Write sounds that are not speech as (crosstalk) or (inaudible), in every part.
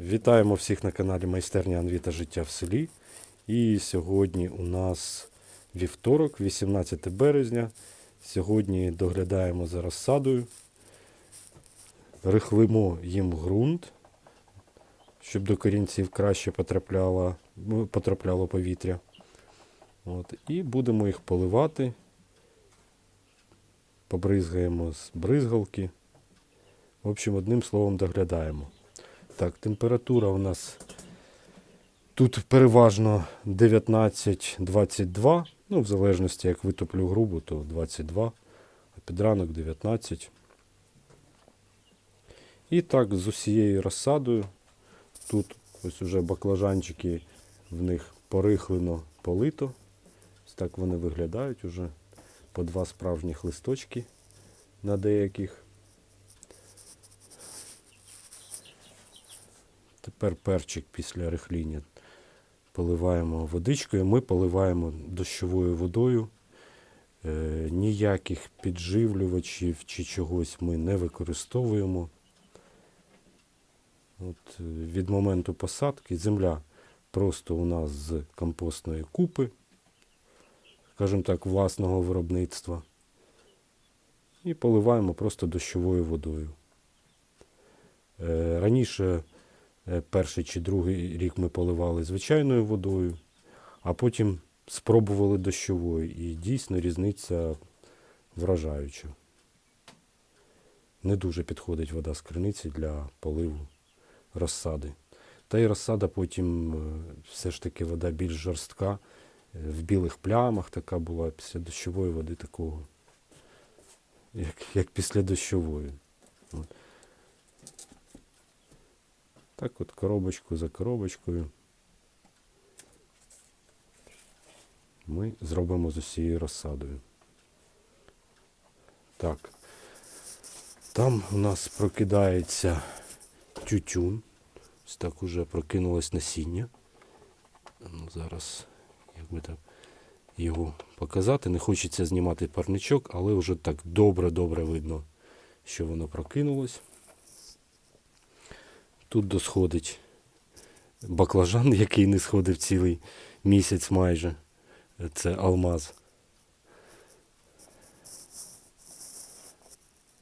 Вітаємо всіх на каналі Майстерня Анвіта Життя в селі. І сьогодні у нас вівторок, 18 березня. Сьогодні доглядаємо за розсадою. Рихлимо їм ґрунт, щоб до корінців краще потрапляло, потрапляло повітря. От. І будемо їх поливати. Побризгаємо з бризгалки. В общем, одним словом доглядаємо. Так, температура у нас тут переважно 19-22. Ну, в залежності, як витоплю грубу, то 22, а під ранок 19. І так, з усією розсадою. Тут ось уже баклажанчики в них порихлено, полито. Ось так вони виглядають уже по два справжніх листочки на деяких. Тепер перчик після рихління поливаємо водичкою. Ми поливаємо дощовою водою. Е, ніяких підживлювачів чи чогось ми не використовуємо. От, е, від моменту посадки земля просто у нас з компостної купи, скажімо так, власного виробництва. І поливаємо просто дощовою водою. Е, раніше перший чи другий рік ми поливали звичайною водою, а потім спробували дощовою. І дійсно різниця вражаюча. Не дуже підходить вода з криниці для поливу розсади. Та й розсада потім е, все ж таки вода більш жорстка, е, в білих плямах така була після дощової води такого, як, як після дощової. От. Так от коробочку за коробочкою ми зробимо з усією розсадою. Так. Там у нас прокидається тютюн. Ось так уже прокинулось насіння. Ну, Зараз, як би так його показати, не хочеться знімати парничок, але вже так добре-добре видно, що воно прокинулось. Тут досходить баклажан, (laughs) який не сходив цілий місяць майже. Це алмаз.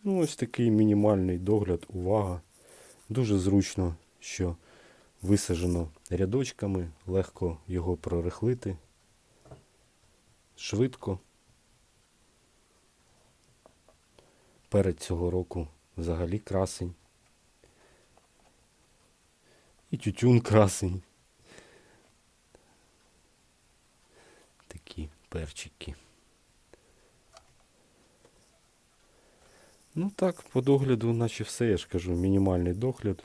Ну, ось такий мінімальний догляд, увага. Дуже зручно, що висаджено рядочками, легко його прорихлити. Швидко. Перед цього року взагалі красень. І тютюн красень. Такі перчики. Ну так, по догляду, наче все, я ж кажу, мінімальний догляд.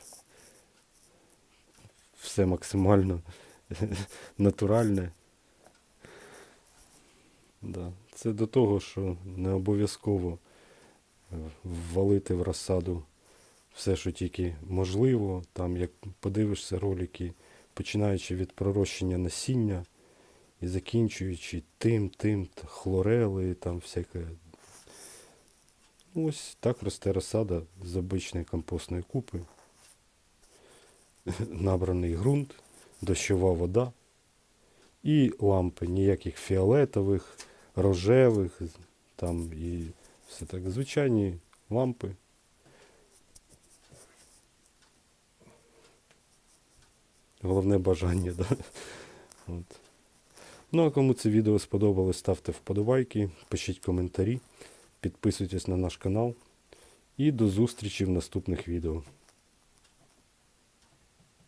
Все максимально (laughs) натуральне. Да. Це до того, що не обов'язково е, ввалити в розсаду все, що тільки можливо. Там, як подивишся ролики, починаючи від пророщення насіння і закінчуючи тим, тим, хлорели, там всяке. Ось так росте розсада з обичної компостної купи. (laughs) Набраний ґрунт, дощова вода і лампи, ніяких фіолетових, рожевих, там і все так. Звичайні лампи. Головне бажання, да? От. Ну, а кому це відео сподобалось, ставте вподобайки, пишіть коментарі, підписуйтесь на наш канал. І до зустрічі в наступних відео.